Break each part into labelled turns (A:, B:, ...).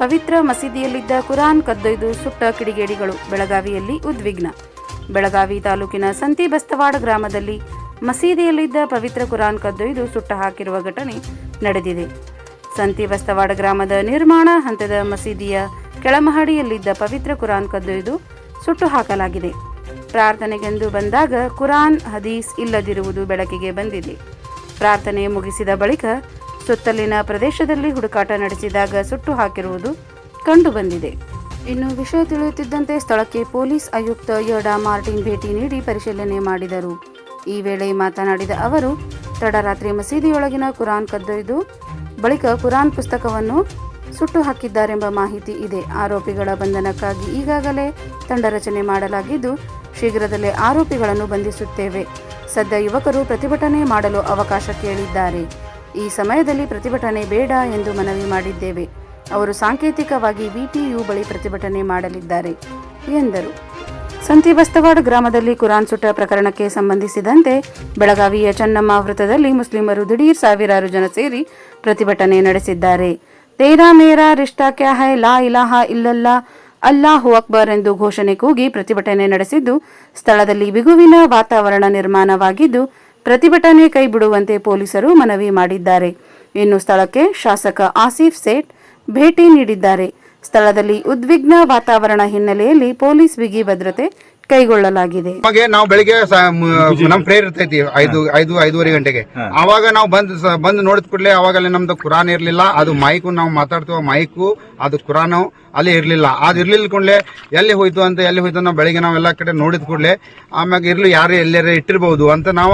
A: ಪವಿತ್ರ ಮಸೀದಿಯಲ್ಲಿದ್ದ ಕುರಾನ್ ಕದ್ದೊಯ್ದು ಸುಟ್ಟ ಕಿಡಿಗೇಡಿಗಳು ಬೆಳಗಾವಿಯಲ್ಲಿ ಉದ್ವಿಗ್ನ. ಬೆಳಗಾವಿ ತಾಲೂಕಿನ ಸಂತಿ ಬಸ್ತವಾಡ ಗ್ರಾಮದಲ್ಲಿ ಮಸೀದಿಯಲ್ಲಿದ್ದ ಪವಿತ್ರ ಕುರಾನ್ ಕದ್ದೊಯ್ದು ಸುಟ್ಟ ಹಾಕಿರುವ ಘಟನೆ ನಡೆದಿದೆ. ಸಂತಿ ಬಸ್ತವಾಡ ಗ್ರಾಮದ ನಿರ್ಮಾಣ ಹಂತದ ಮಸೀದಿಯ ಕೆಳಮಹಡಿಯಲ್ಲಿದ್ದ ಪವಿತ್ರ ಕುರಾನ್ ಕದ್ದೊಯ್ದು ಸುಟ್ಟು ಹಾಕಲಾಗಿದೆ. ಪ್ರಾರ್ಥನೆಗೆಂದು ಬಂದಾಗ ಕುರಾನ್ ಹದೀಸ್ ಇಲ್ಲದಿರುವುದು ಬೆಳಕಿಗೆ ಬಂದಿದೆ. ಪ್ರಾರ್ಥನೆ ಮುಗಿಸಿದ ಬಳಿಕ ಸುತ್ತಲಿನ ಪ್ರದೇಶದಲ್ಲಿ ಹುಡುಕಾಟ ನಡೆಸಿದಾಗ ಸುಟ್ಟು ಹಾಕಿರುವುದು ಕಂಡುಬಂದಿದೆ. ಇನ್ನು ವಿಷಯ ತಿಳಿಯುತ್ತಿದ್ದಂತೆ ಸ್ಥಳಕ್ಕೆ ಪೊಲೀಸ್ ಆಯುಕ್ತ ಯಡಾ ಮಾರ್ಟಿನ್ ಭೇಟಿ ನೀಡಿ ಪರಿಶೀಲನೆ ಮಾಡಿದರು. ಈ ವೇಳೆ ಮಾತನಾಡಿದ ಅವರು, ತಡರಾತ್ರಿ ಮಸೀದಿಯೊಳಗಿನ ಕುರಾನ್ ಕದ್ದೊಯ್ದು ಬಳಿಕ ಕುರಾನ್ ಪುಸ್ತಕವನ್ನು ಸುಟ್ಟು ಹಾಕಿದ್ದಾರೆಂಬ ಮಾಹಿತಿ ಇದೆ. ಆರೋಪಿಗಳ ಬಂಧನಕ್ಕಾಗಿ ಈಗಾಗಲೇ ತಂಡ ರಚನೆ ಮಾಡಲಾಗಿದ್ದು, ಶೀಘ್ರದಲ್ಲೇ ಆರೋಪಿಗಳನ್ನು ಬಂಧಿಸುತ್ತೇವೆ. ಸದ್ಯ ಯುವಕರು ಪ್ರತಿಭಟನೆ ಮಾಡಲು ಅವಕಾಶ ಕೇಳಿದ್ದಾರೆ. ಈ ಸಮಯದಲ್ಲಿ ಪ್ರತಿಭಟನೆ ಬೇಡ ಎಂದು ಮನವಿ ಮಾಡಿದ್ದೇವೆ. ಅವರು ಸಾಂಕೇತಿಕವಾಗಿ ವಿಟಿಯು ಬಳಿ ಪ್ರತಿಭಟನೆ ಮಾಡಲಿದ್ದಾರೆ, ಎಂದರು. ಸಂತಿ ಬಸ್ತವಾಡ್ ಗ್ರಾಮದಲ್ಲಿ ಕುರಾನ್ ಸುಟ್ಟ ಪ್ರಕರಣಕ್ಕೆ ಸಂಬಂಧಿಸಿದಂತೆ ಬೆಳಗಾವಿಯ ಚನ್ನಮ್ಮ ವೃತ್ತದಲ್ಲಿ ಮುಸ್ಲಿಮರು ದಿಢೀರ್ ಸಾವಿರಾರು ಜನ ಸೇರಿ ಪ್ರತಿಭಟನೆ ನಡೆಸಿದ್ದಾರೆ. ತೇರಾ ಮೇರಾ ರಿಷ್ಟಾ ಕ್ಯಾ ಹೈ? ಲಾ ಇಲಾಹ ಇಲ್ಲಲ್ಲಾ, ಅಲ್ಲಾಹು ಅಕ್ಬರ್ ಎಂದು ಘೋಷಣೆ ಕೂಗಿ ಪ್ರತಿಭಟನೆ ನಡೆಸಿದ್ದು, ಸ್ಥಳದಲ್ಲಿ ಬಿಗುವಿನ ವಾತಾವರಣ ನಿರ್ಮಾಣವಾಗಿದ್ದು ಪ್ರತಿಭಟನೆ ಕೈಬಿಡುವಂತೆ ಪೊಲೀಸರು ಮನವಿ ಮಾಡಿದ್ದಾರೆ. ಇನ್ನು ಸ್ಥಳಕ್ಕೆ ಶಾಸಕ ಆಸಿಫ್ ಸೇಠ್ ಭೇಟಿ ನೀಡಿದ್ದಾರೆ. ಸ್ಥಳದಲ್ಲಿ ಉದ್ವಿಗ್ನ ವಾತಾವರಣ ಹಿನ್ನೆಲೆಯಲ್ಲಿ ಪೊಲೀಸ್ ಬಿಗಿ ಭದ್ರತೆ ಕೈಗೊಳ್ಳಲಾಗಿದೆ.
B: ನಮಗೆ ನಾವು ಬೆಳಿಗ್ಗೆ ನಮ್ ಪ್ರೇಯರ್ ಇರ್ತೈತಿ ಐದು ಐದು ಐದೂವರೆ ಗಂಟೆಗೆ. ಅವಾಗ ನಾವು ಬಂದ್ ಬಂದ್ ಬಂದು ನೋಡಿದ ಕೂಡಲೇ ಅವಾಗಲೇ ನಮ್ದು ಕುರಾನ್ ಇರ್ಲಿಲ್ಲ ಅದು ಮೈಕು ನಾವು ಮಾತಾಡ್ತೀವ ಮೈಕು ಅದು ಕುರಾನು ಅಲ್ಲಿ ಇರ್ಲಿಲ್ಲ. ಅದು ಇರ್ಲಿಲ್ಲ ಕೂಡಲೇ ಎಲ್ಲಿ ಹೋಯ್ತು ಅಂತ ಎಲ್ಲಿ ಹೋಯ್ತು ನಾವು ಬೆಳಿಗ್ಗೆ ನಾವೆಲ್ಲ ಎಲ್ಲ ಕಡೆ ನೋಡಿದ ಕೂಡಲೇ ಆಮ್ಯಾಗ ಇರ್ಲಿ ಯಾರು ಎಲ್ಲಾರ ಇಟ್ಟಿರ್ಬಹುದು ಅಂತ ನಾವ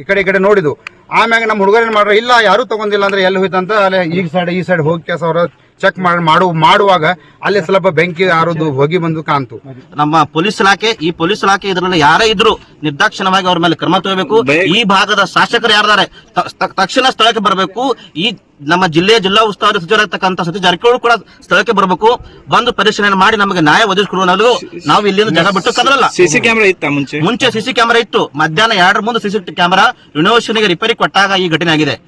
B: ಈ ಕಡೆ ಈ ಕಡೆ ನೋಡಿದ್ವು. ಆಮ್ಯಾಗ ನಮ್ಮ ಹುಡುಗರು ಏನ್ ಮಾಡ್ರ, ಇಲ್ಲ, ಯಾರು ತಗೊಂಡಿಲ್ಲ ಅಂದ್ರೆ ಎಲ್ಲಿ ಹೋಯ್ತಂತ ಅಲ್ಲಿ ಈ ಸೈಡ್ ಈ ಸೈಡ್ ಹೋಗಿ ಕೆಲಸ ಅವ್ರ ಚೆಕ್ ಮಾಡಿ, ಮಾಡು, ಮಾಡುವಾಗ ಅಲ್ಲಿ ಸ್ವಲ್ಪ ಬೆಂಕಿ ಆರೋದು ಹೋಗಿ ಬಂದು ಕಾಣ್ತು.
C: ನಮ್ಮ ಪೊಲೀಸ್ ಇಲಾಖೆ, ಈ ಪೊಲೀಸ್ ಇಲಾಖೆ ಇದ್ರಲ್ಲಿ ಯಾರೇ ಇದ್ರು ನಿರ್ದಾಕ್ಷಿಣ್ಯವಾಗಿ ಅವ್ರ ಮೇಲೆ ಕ್ರಮ ತಗೋಬೇಕು. ಈ ಭಾಗದ ಶಾಸಕರು ತ- ತಕ್ಷಣ ಸ್ಥಳಕ್ಕೆ ಬರಬೇಕು. ಈ ನಮ್ಮ ಜಿಲ್ಲೆಯ ಜಿಲ್ಲಾ ಉಸ್ತುವಾರಿ ಸಚಿವರಾಗಿರ್ತಕ್ಕಂಥ ಸತೀಶ್ ಜಾರಕಿಹೊಳಿ ಕೂಡ ಸ್ಥಳಕ್ಕೆ ಬರಬೇಕು. ಬಂದು ಪರಿಶೀಲನೆ ಮಾಡಿ ನಮಗೆ ನ್ಯಾಯ ಒದಗಿಸಿಕೊಡುವ ನಾವು ಇಲ್ಲಿಂದ ಜಾಗ ಬಿಟ್ಟು ಕದ್ರಲ್ಲ
D: ಸಿಸಿ ಕ್ಯಾಮೆರಾ ಇತ್ತ ಮುಂಚೆ?
C: ಮುಂಚೆ ಸಿಸಿ ಕ್ಯಾಮೆರಾ ಇತ್ತು. ಮಧ್ಯಾಹ್ನ ಎರಡರ ಮುಂದೆ ಸಿಸಿ ಕ್ಯಾಮೆರಾ. ಯೂನಿವರ್ಸಿಟಿಗೆ ರಿಪೇರಿ ಕೊಟ್ಟಾಗ ಈ ಘಟನೆ ಆಗಿದೆ.